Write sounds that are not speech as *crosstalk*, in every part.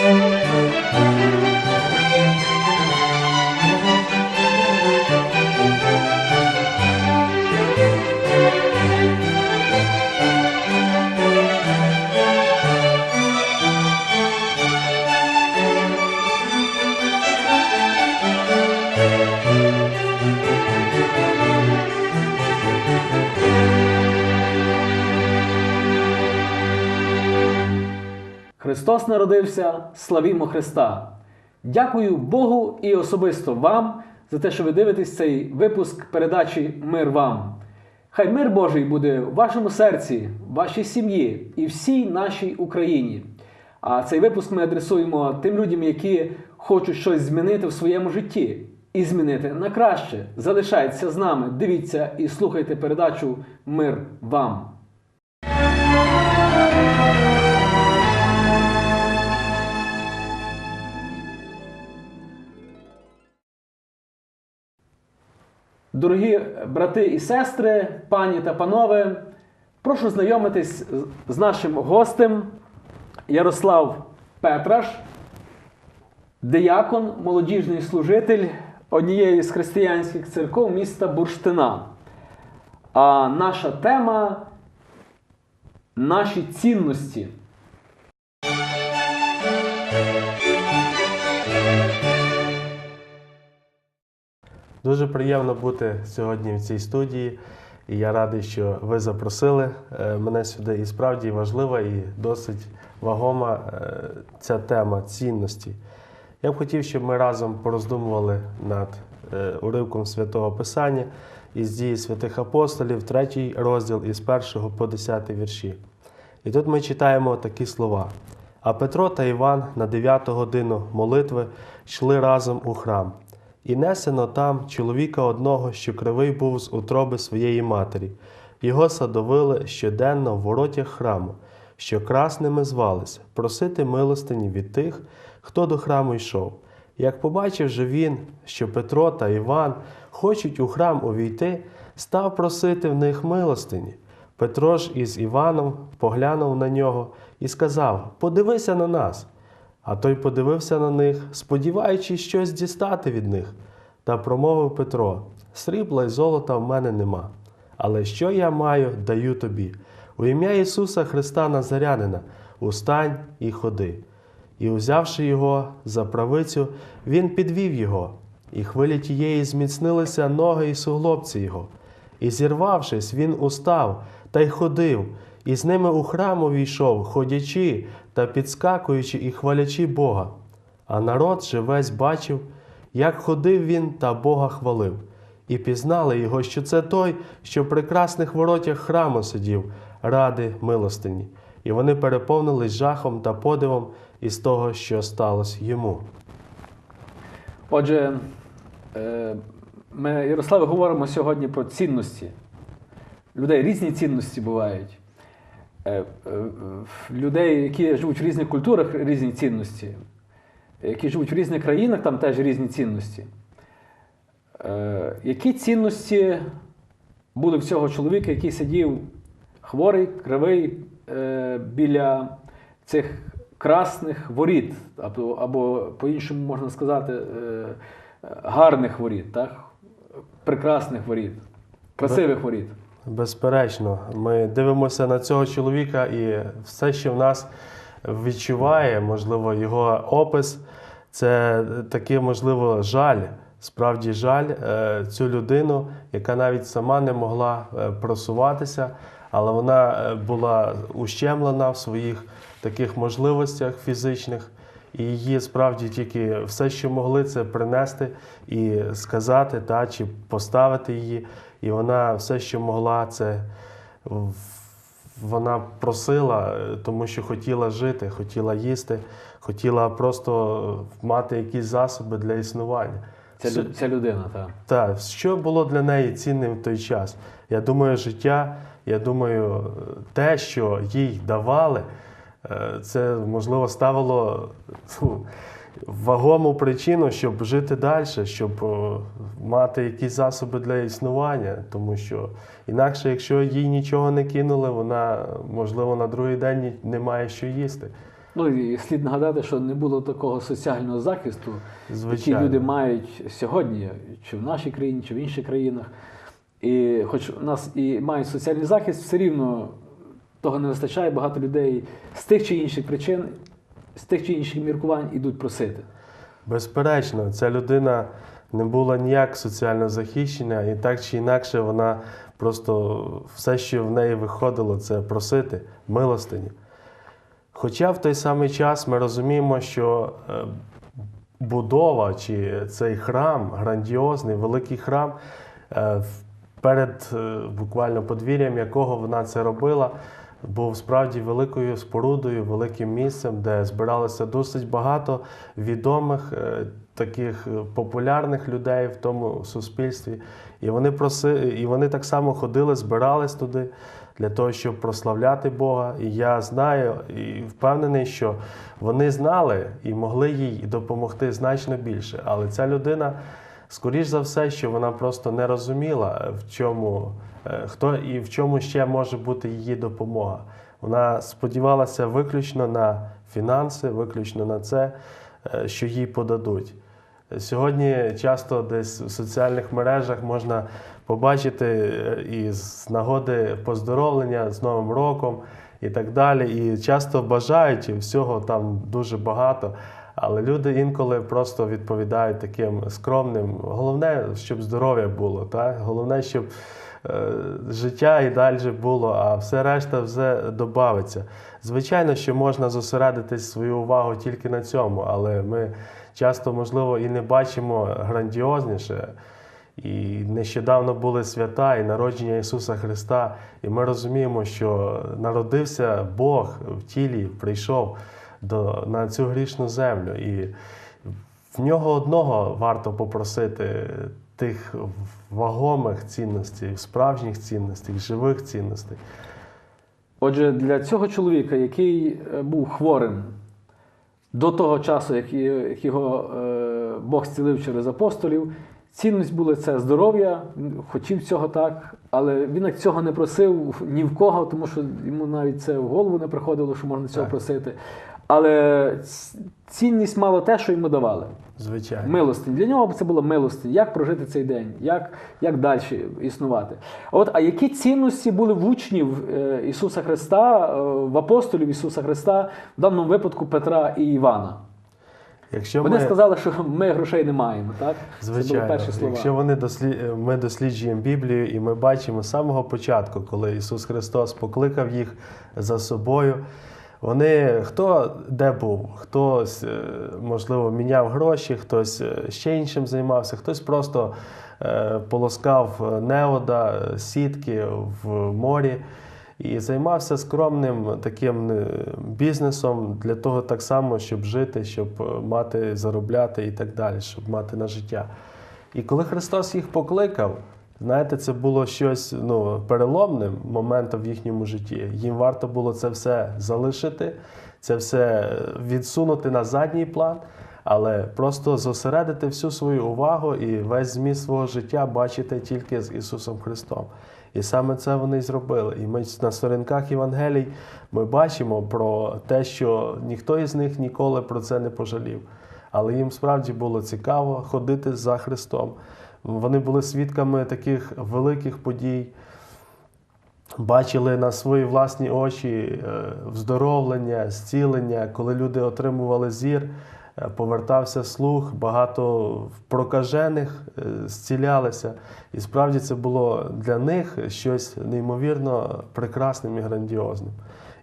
Música Христос народився, славімо Христа! Дякую Богу і особисто вам за те, що ви дивитесь цей випуск передачі Мир вам. Хай мир Божий буде в вашому серці, вашій сім'ї і всій нашій Україні. А цей випуск ми адресуємо тим людям, які хочуть щось змінити в своєму житті і змінити на краще. Залишайтеся з нами, дивіться і слухайте передачу Мир вам. Дорогі брати і сестри, пані та панове, прошу знайомитись з нашим гостем Ярослав Петраш, диякон, молодіжний служитель однієї з християнських церков міста Бурштина. А наша тема наші цінності. Дуже приємно бути сьогодні в цій студії. І я радий, що ви запросили е, мене сюди. І справді важлива і досить вагома е, ця тема цінності. Я б хотів, щоб ми разом пороздумували над е, уривком святого Писання із дії святих апостолів, третій розділ із 1 по 10 вірші. І тут ми читаємо такі слова. А Петро та Іван на 9 годину молитви йшли разом у храм. І несено там чоловіка одного, що кривий був з утроби своєї матері. Його садовили щоденно в воротях храму, що красними звалися, просити милостині від тих, хто до храму йшов. Як побачив же він, що Петро та Іван хочуть у храм увійти, став просити в них милостині. Петро ж із Іваном поглянув на нього і сказав: Подивися на нас. А той подивився на них, сподіваючись щось дістати від них. Та промовив Петро: Срібла й золота в мене нема. Але що я маю, даю тобі. У ім'я Ісуса Христа Назарянина, устань і ходи. І, узявши його за правицю, він підвів його, і хвилі тієї зміцнилися ноги і суглобці його. І зірвавшись, він устав та й ходив, і з ними у храм увійшов, ходячи та підскакуючи і хвалячи Бога. А народ же весь бачив, як ходив він та Бога хвалив, і пізнали його, що це той, що в прекрасних воротях храму сидів, ради милостині, і вони переповнились жахом та подивом із того, що сталося йому. Отже, е, ми, Ярославе, говоримо сьогодні про цінності. Людей різні цінності бувають. Е, е, Людей, які живуть в різних культурах, різні цінності. Які живуть в різних країнах, там теж різні цінності. Е, Які цінності були в цього чоловіка, який сидів хворий, кривий біля цих красних воріт, або, або по-іншому можна сказати, гарних воріт, так? прекрасних воріт, красивих воріт. Безперечно, ми дивимося на цього чоловіка, і все, що в нас відчуває, можливо, його опис, це такий, можливо, жаль. Справді жаль е, цю людину, яка навіть сама не могла е, просуватися, але вона е, була ущемлена в своїх таких можливостях фізичних. І її справді тільки все, що могли, це принести і сказати, та, чи поставити її. І вона все, що могла, це вона просила, тому що хотіла жити, хотіла їсти, хотіла просто мати якісь засоби для існування. Ця, ця людина, так. Так, що було для неї цінним в той час? Я думаю, життя, я думаю, те, що їй давали, е, це можливо ставило вагому причину, щоб жити далі, щоб мати якісь засоби для існування. Тому що інакше, якщо їй нічого не кинули, вона можливо на другий день не має що їсти. Ну і слід нагадати, що не було такого соціального захисту, який Звичайно. люди мають сьогодні, чи в нашій країні, чи в інших країнах. І хоч у нас і мають соціальний захист, все рівно того не вистачає. Багато людей з тих чи інших причин, з тих чи інших міркувань ідуть просити. Безперечно, ця людина не була ніяк соціально захищена, і так чи інакше вона просто все, що в неї виходило, це просити милостині. Хоча в той самий час ми розуміємо, що е, будова чи цей храм, грандіозний, великий храм, е, перед е, буквально подвір'ям якого вона це робила, був справді великою спорудою, великим місцем, де збиралося досить багато відомих е, таких е, популярних людей в тому суспільстві. І вони проси, і вони так само ходили, збирались туди для того, щоб прославляти Бога. І я знаю і впевнений, що вони знали і могли їй допомогти значно більше. Але ця людина, скоріш за все, що вона просто не розуміла, в чому е, хто і в чому ще може бути її допомога. Вона сподівалася виключно на фінанси, виключно на це, е, що їй подадуть. Сьогодні часто десь в соціальних мережах можна побачити е, і з нагоди поздоровлення з Новим роком і так далі. І часто бажають і всього там дуже багато. Але люди інколи просто відповідають таким скромним. Головне, щоб здоров'я було, так? головне, щоб е, життя і далі було, а все решта все додається. Звичайно, що можна зосередитись свою увагу тільки на цьому, але ми часто, можливо, і не бачимо грандіозніше. І нещодавно були свята і народження Ісуса Христа, і ми розуміємо, що народився Бог в тілі, прийшов до, на цю грішну землю. І в нього одного варто попросити тих вагомих цінностей, справжніх цінностей, живих цінностей. Отже, для цього чоловіка, який е, був хворим до того часу, як його е, Бог зцілив через апостолів, цінність була це здоров'я, він хотів цього так, але він цього не просив ні в кого, тому що йому навіть це в голову не приходило, що можна цього Так. просити. Але цінність мало те, що йому давали. Звичайно. Милостинь. Для нього це було милостинь. Як прожити цей день, як, як далі існувати. От, а які цінності були в учнів е, Ісуса Христа, е, в апостолів Ісуса Христа, в даному випадку Петра і Івана? Якщо Вони ми... сказали, що ми грошей не маємо, так? Це були Звичайно, перші слова. якщо вони дослід... ми досліджуємо Біблію, і ми бачимо з самого початку, коли Ісус Христос покликав їх за собою. Вони хто де був, хтось, е, можливо, міняв гроші, хтось е, ще іншим займався, хтось просто е, полоскав неода, сітки в морі і займався скромним таким бізнесом для того так само, щоб жити, щоб мати, заробляти і так далі, щоб мати на життя. І коли Христос їх покликав, знаєте, це було щось ну, переломним моментом в їхньому житті. Їм варто було це все залишити, це все відсунути на задній план, але просто зосередити всю свою увагу і весь зміст свого життя бачити тільки з Ісусом Христом. І саме це вони й зробили. І ми на сторінках Євангелій ми бачимо про те, що ніхто із них ніколи про це не пожалів. Але їм справді було цікаво ходити за Христом. Вони були свідками таких великих подій, бачили на свої власні очі е, вздоровлення, зцілення, коли люди отримували зір, е, повертався слух, багато прокажених е, зцілялися. І справді це було для них щось неймовірно прекрасним і грандіозним.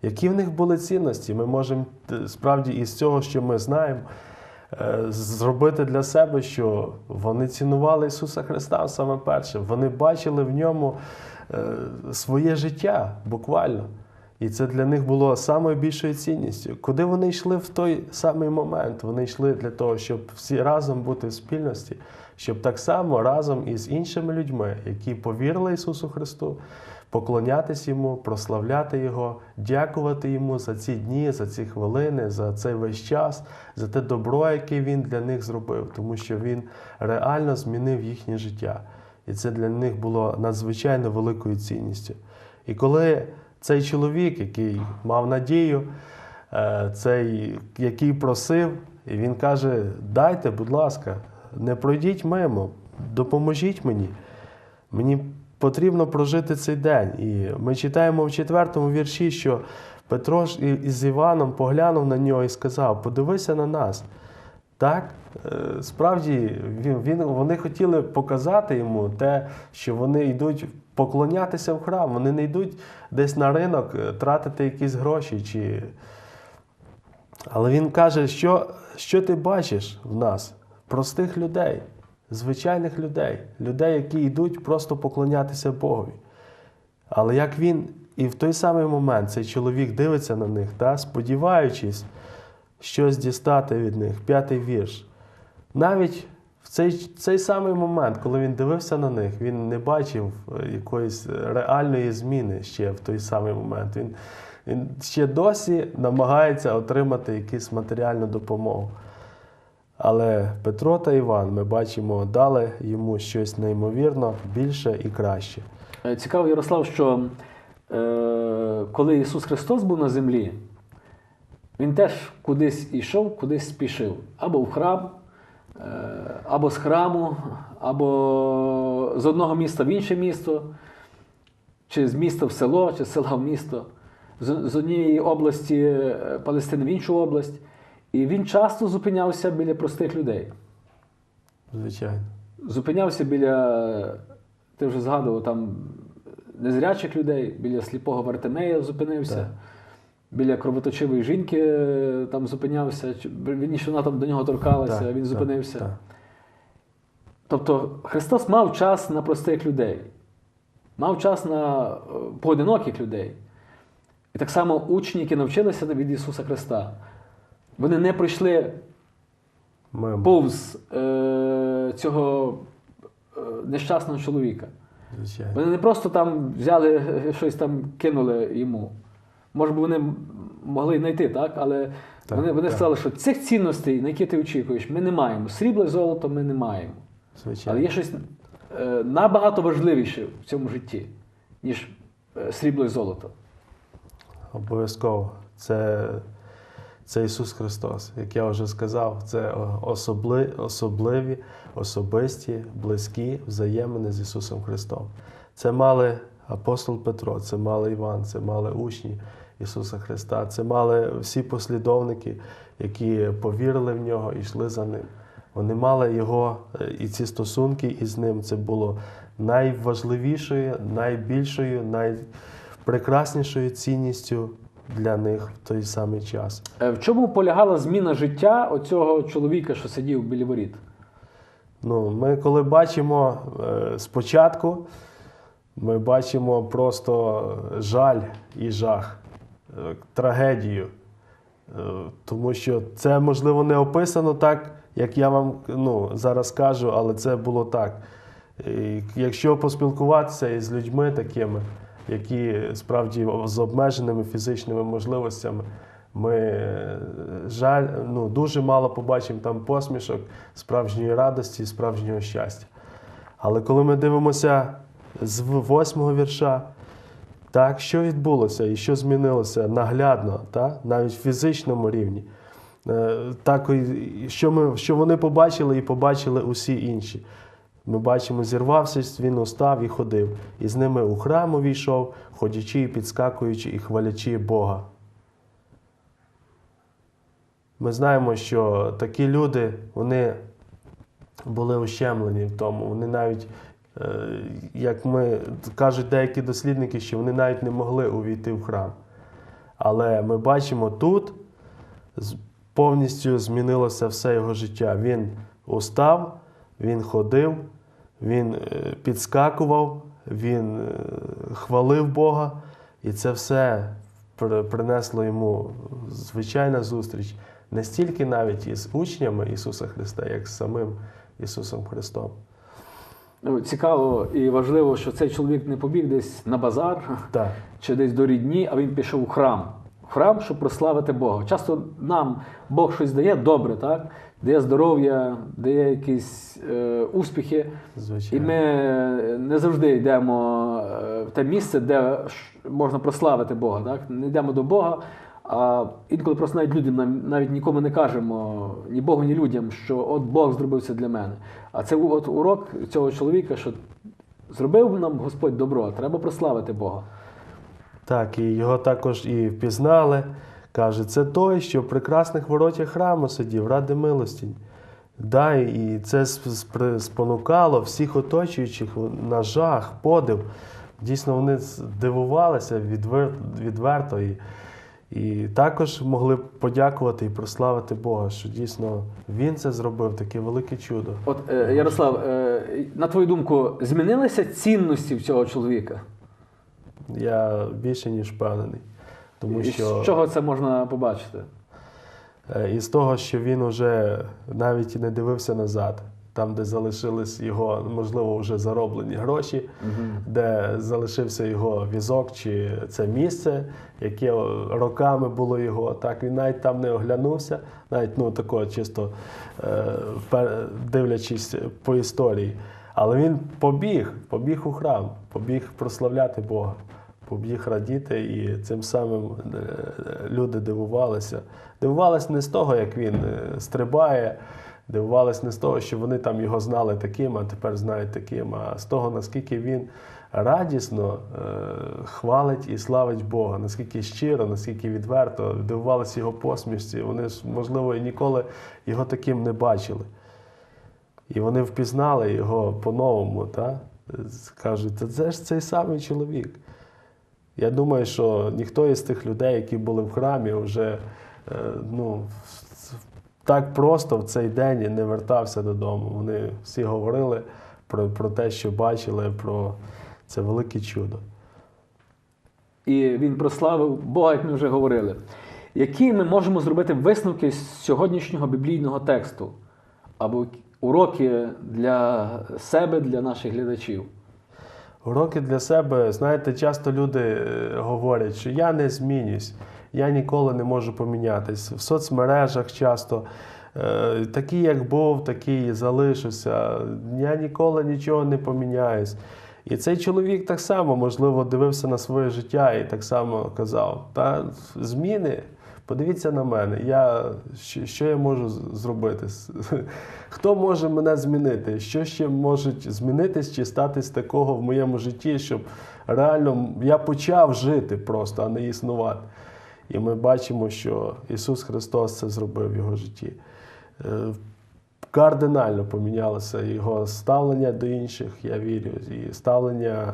Які в них були цінності? Ми можемо справді із цього, що ми знаємо, зробити для себе, що вони цінували Ісуса Христа саме перше. Вони бачили в ньому е, своє життя буквально. І це для них було самою більшою цінністю. Куди вони йшли в той самий момент? Вони йшли для того, щоб всі разом бути в спільності, щоб так само разом із іншими людьми, які повірили Ісусу Христу, поклонятись Йому, прославляти Його, дякувати Йому за ці дні, за ці хвилини, за цей весь час, за те добро, яке Він для них зробив, тому що Він реально змінив їхнє життя. І це для них було надзвичайно великою цінністю. І коли цей чоловік, який мав надію, е, цей, який просив, і він каже: дайте, будь ласка, не пройдіть мимо, допоможіть мені. Мені потрібно прожити цей день. І ми читаємо в четвертому вірші, що Петро із Іваном поглянув на нього і сказав: Подивися на нас. Так, е, справді він, він, вони хотіли показати йому те, що вони йдуть поклонятися в храм, вони не йдуть десь на ринок е, тратити якісь гроші. Чи... Але він каже, що, що ти бачиш в нас? Простих людей, звичайних людей, людей, які йдуть просто поклонятися Богові. Але як він і в той самий момент цей чоловік дивиться на них, та, сподіваючись щось дістати від них, п'ятий вірш. Навіть в цей, цей самий момент, коли він дивився на них, він не бачив е, якоїсь реальної зміни ще в той самий момент. Він, він ще досі намагається отримати якусь матеріальну допомогу. Але Петро та Іван, ми бачимо, дали йому щось неймовірно більше і краще. Е, Цікаво, Ярослав, що е, коли Ісус Христос був на землі, Він теж кудись йшов, кудись спішив. Або в храм, е, або з храму, або з одного міста в інше місто, чи з міста в село, чи з села в місто, з, з однієї області е, Палестини в іншу область. І він часто зупинявся біля простих людей. Звичайно. Зупинявся біля, ти вже згадував, там незрячих людей, біля сліпого Вартемея зупинився, Так. біля кровоточивої жінки е, там зупинявся, вірніше, вона там до нього торкалася, Так, він зупинився. так. Тобто Христос мав час на простих людей, мав час на е, поодиноких людей. І так само учні, які навчилися від Ісуса Христа, вони не прийшли Ми, повз е, цього е, нещасного чоловіка. звичайно. Вони не просто там взяли е, щось там кинули йому. Може би вони могли знайти, так? Але Так, вони, вони так. сказали, що цих цінностей, на які ти очікуєш, ми не маємо. Срібла і золото ми не маємо. звичайно. Але є щось е, набагато важливіше в цьому житті, ніж е, срібло і золото. Обов'язково. Це, це Ісус Христос. Як я вже сказав, це особли, особливі, особисті, близькі взаємини з Ісусом Христом. Це мали апостол Петро, це мали Іван, це мали учні Ісуса Христа, це мали всі послідовники, які повірили в нього і йшли за ним. Вони мали його е, і ці стосунки із ним. Це було найважливішою, найбільшою, найпрекраснішою цінністю для них в той самий час. Е, В чому полягала зміна життя оцього чоловіка, що сидів біля воріт? Ну, ми коли бачимо е, спочатку, ми бачимо просто жаль і жах, е, трагедію. Тому що це, можливо, не описано так, як я вам ну, зараз кажу, але це було так. І якщо поспілкуватися із людьми такими, які справді з обмеженими фізичними можливостями, ми е, жаль, ну, дуже мало побачимо там посмішок, справжньої радості, справжнього щастя. Але коли ми дивимося з восьмого вірша, так, що відбулося і що змінилося наглядно, так, навіть в фізичному рівні. Е, Так, що, ми, що вони побачили і побачили усі інші. Ми бачимо, зірвався, він устав і ходив. І з ними у храм увійшов, ходячи і підскакуючи і хвалячи Бога. Ми знаємо, що такі люди, вони були ущемлені в тому. Вони навіть, е, як ми кажуть деякі дослідники, що вони навіть не могли увійти в храм. Але ми бачимо тут повністю змінилося все його життя. Він устав, він ходив, він е, підскакував, він е, хвалив Бога, і це все принесло йому звичайна зустріч не стільки навіть із учнями Ісуса Христа, як з самим Ісусом Христом. Ну, Цікаво і важливо, що цей чоловік не побіг десь на базар Так, чи десь до рідні, а він пішов у храм. В храм, щоб прославити Бога. Часто нам Бог щось дає добре, так? Дає здоров'я, дає якісь е, успіхи. І ми не завжди йдемо е, в те місце, де можна прославити Бога. Так? Не йдемо до Бога, А інколи просто навіть людям навіть нікому не кажемо, ні Богу, ні людям, що от Бог зробив це для мене. А це от урок цього чоловіка, що зробив нам Господь добро, треба прославити Бога. Так, і його також і впізнали. Каже, це той, що в прекрасних воротях храму сидів, ради милості. Да, і це спонукало всіх оточуючих на жах, подив. Дійсно, вони здивувалися відвер, відверто. І, і також могли подякувати і прославити Бога, що дійсно він це зробив, таке велике чудо. От е, Ярослав, е, на твою думку, змінилися цінності в цього чоловіка? Я більше ніж впевнений. Тому І що з чого це можна побачити? Е, І з того, що він уже навіть і не дивився назад, там, де залишились його, можливо, вже зароблені гроші, де залишився його візок чи це місце, яке роками було його. Так він навіть там не оглянувся, навіть ну такого чисто е, дивлячись по історії. Але він побіг, побіг у храм, побіг прославляти Бога, побіг радіти, і цим самим е, люди дивувалися. Дивувалися не з того, як він е, стрибає, дивувалися не з того, що вони там його знали таким, а тепер знають таким, а з того, наскільки він радісно е, хвалить і славить Бога, наскільки щиро, наскільки відверто, дивувалися його посмішці. Вони ж, можливо, і ніколи його таким не бачили. І вони впізнали його по-новому, кажуть, це ж цей самий чоловік. Я думаю, що ніхто із тих людей, які були в храмі, вже е, ну, так просто в цей день не вертався додому. Вони всі говорили про, про те, що бачили, про це велике чудо. І він прославив Бога, як ми вже говорили. Які ми можемо зробити висновки з сьогоднішнього біблійного тексту або уроки для себе, для наших глядачів? Уроки для себе, знаєте, часто люди е, говорять, що я не змінюсь, я ніколи не можу помінятись. В соцмережах часто е, такий, як був, такий і залишився. Я ніколи нічого не поміняюсь. І цей чоловік так само, можливо, дивився на своє життя і так само казав: та зміни. Подивіться на мене, я, що, я можу зробити? *laughs* Хто може мене змінити? Що ще може змінитись чи статись такого в моєму житті, щоб реально я почав жити просто, а не існувати. І ми бачимо, що Ісус Христос це зробив в його житті. Е, Кардинально помінялося його ставлення до інших, я вірю, і ставлення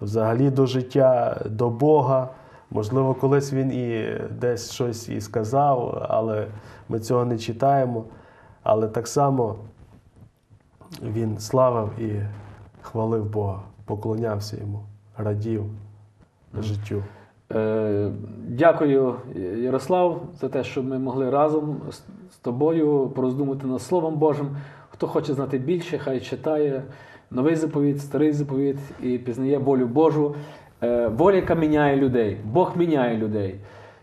взагалі до життя, до Бога. Можливо, колись він і десь щось і сказав, але ми цього не читаємо. Але так само він славив і хвалив Бога, поклонявся йому, радів життю. Е, Дякую, Ярослав, за те, що ми могли разом з- з тобою пороздумати над Словом Божим. Хто хоче знати більше, хай читає новий заповіт, старий заповіт і пізнає волю Божу. Е, Воля, яка міняє людей. Бог міняє людей.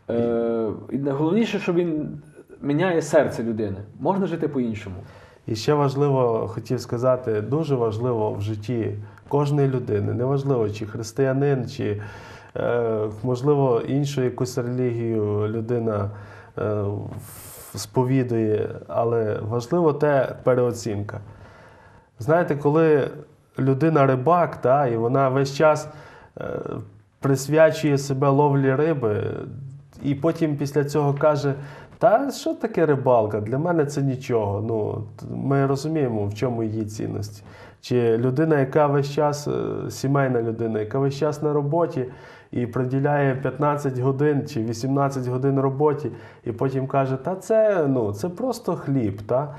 Е, І найголовніше, що він міняє серце людини. Можна жити по-іншому. І ще важливо, хотів сказати, дуже важливо в житті кожної людини, неважливо, чи християнин, чи, е, можливо, іншу якусь релігію людина сповідує, але важливо те переоцінка. Знаєте, коли людина рибак, та, і вона весь час присвячує себе ловлі риби, і потім після цього каже: Та що таке рибалка? Для мене це нічого. Ну, ми розуміємо, в чому її цінності. Чи людина, яка весь час, е, сімейна людина, яка весь час на роботі і приділяє 15 годин чи 18 годин роботі, і потім каже, та це, ну, це просто хліб. Та?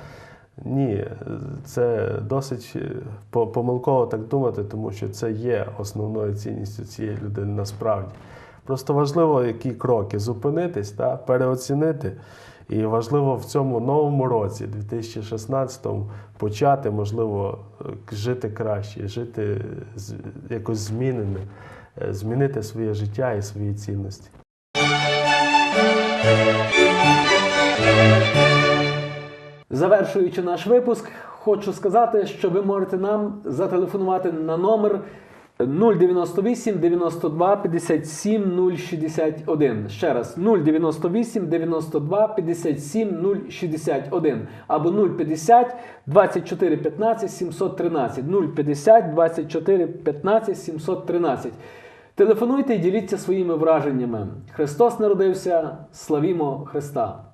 Ні, це досить е, помилково так думати, тому що це є основною цінністю цієї людини насправді. Просто важливо, які кроки зупинитись та переоцінити. І важливо в цьому новому році, 2016-му, почати, можливо, е, жити краще, жити якось зміненим, е, змінити своє життя і свої цінності. Завершуючи наш випуск, хочу сказати, що ви можете нам зателефонувати на номер 098 92 57 061. Ще раз 098 92 57 061 або 050 24 15 713 050 24 15 713. Телефонуйте і діліться своїми враженнями. Христос народився, славімо Христа!